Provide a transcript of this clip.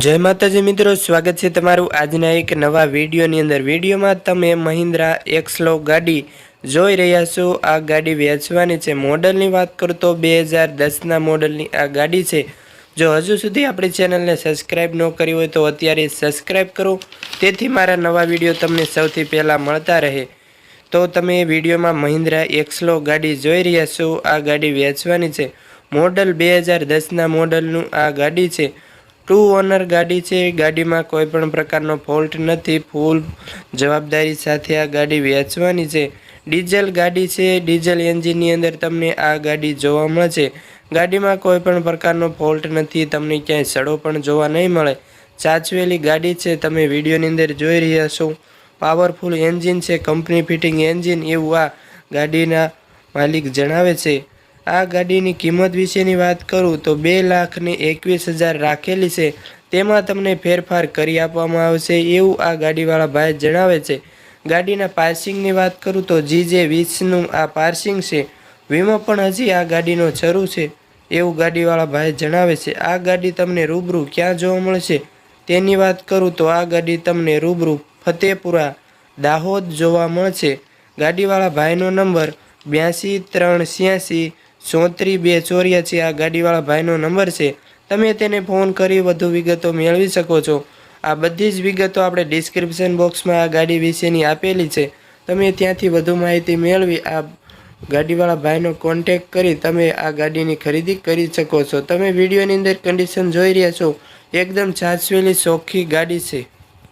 જય માતાજી મિત્રો, સ્વાગત છે તમારું આજના એક નવા વિડીયોની અંદર. વિડીયોમાં તમે મહિન્દ્રા એક્સલો ગાડી જોઈ રહ્યા છો. આ ગાડી વેચવાની છે. મોડલની વાત કરું તો બે હજાર દસના મોડલની આ ગાડી છે. જો હજુ સુધી આપણી ચેનલને સબસ્ક્રાઈબ ન કરી હોય તો અત્યારે સબસ્ક્રાઈબ કરો. તેથી મારા નવા વીડિયો તમને સૌથી પહેલાં મળતા રહે. તો તમે વિડીયોમાં મહિન્દ્રા એક્સલો ગાડી જોઈ રહ્યા છો. આ ગાડી વેચવાની છે. મોડલ બે હજાર દસના મોડલનું આ ગાડી છે. ટુ ઓનર ગાડી છે. ગાડીમાં કોઈ પણ પ્રકારનો ફોલ્ટ નથી. ફૂલ જવાબદારી સાથે આ ગાડી વેચવાની છે. ડીઝલ ગાડી છે. ડીઝલ એન્જિનની અંદર તમને આ ગાડી જોવા મળશે. ગાડીમાં કોઈ પણ પ્રકારનો ફોલ્ટ નથી. તમને ક્યાંય સડો પણ જોવા નહીં મળે. સાચવેલી ગાડી છે. તમે વિડીયોની અંદર જોઈ રહ્યા છો. પાવરફુલ એન્જિન છે. કંપની ફિટિંગ એન્જિન એવું આ ગાડીના માલિક જણાવે છે. આ ગાડીની કિંમત વિશેની વાત કરું તો બે લાખને એકવીસ હજાર રાખેલી છે. તેમાં તમને ફેરફાર કરી આપવામાં આવશે એવું આ ગાડીવાળા ભાઈ જણાવે છે. ગાડીના પાર્સિંગની વાત કરું તો જી જે વીસનું આ પાર્સિંગ છે. વીમો પણ હજી આ ગાડીનો શરૂ છે એવું ગાડીવાળા ભાઈ જણાવે છે. આ ગાડી તમને રૂબરૂ ક્યાં જોવા મળશે? તેની વાત કરું તો આ ગાડી તમને રૂબરૂ ફતેપુરા, દાહોદ જોવા મળશે. ગાડીવાળા ભાઈનો નંબર બ્યાસી ત્રણ છ્યાસી ચોત્રીસ બે ચોર્યાસી આ ગાડીવાળા ભાઈનો નંબર છે. તમે તેને ફોન કરી વધુ વિગતો મેળવી શકો છો. આ બધી જ વિગતો આપણે ડિસ્ક્રિપ્શન બોક્સમાં આ ગાડી વિશેની આપેલી છે. તમે ત્યાંથી વધુ માહિતી મેળવી આ ગાડીવાળા ભાઈનો કોન્ટેક કરી તમે આ ગાડીની ખરીદી કરી શકો છો. તમે વિડીયોની અંદર કન્ડિશન જોઈ રહ્યા છો. એકદમ સાચવેલી ચોખ્ખી ગાડી છે.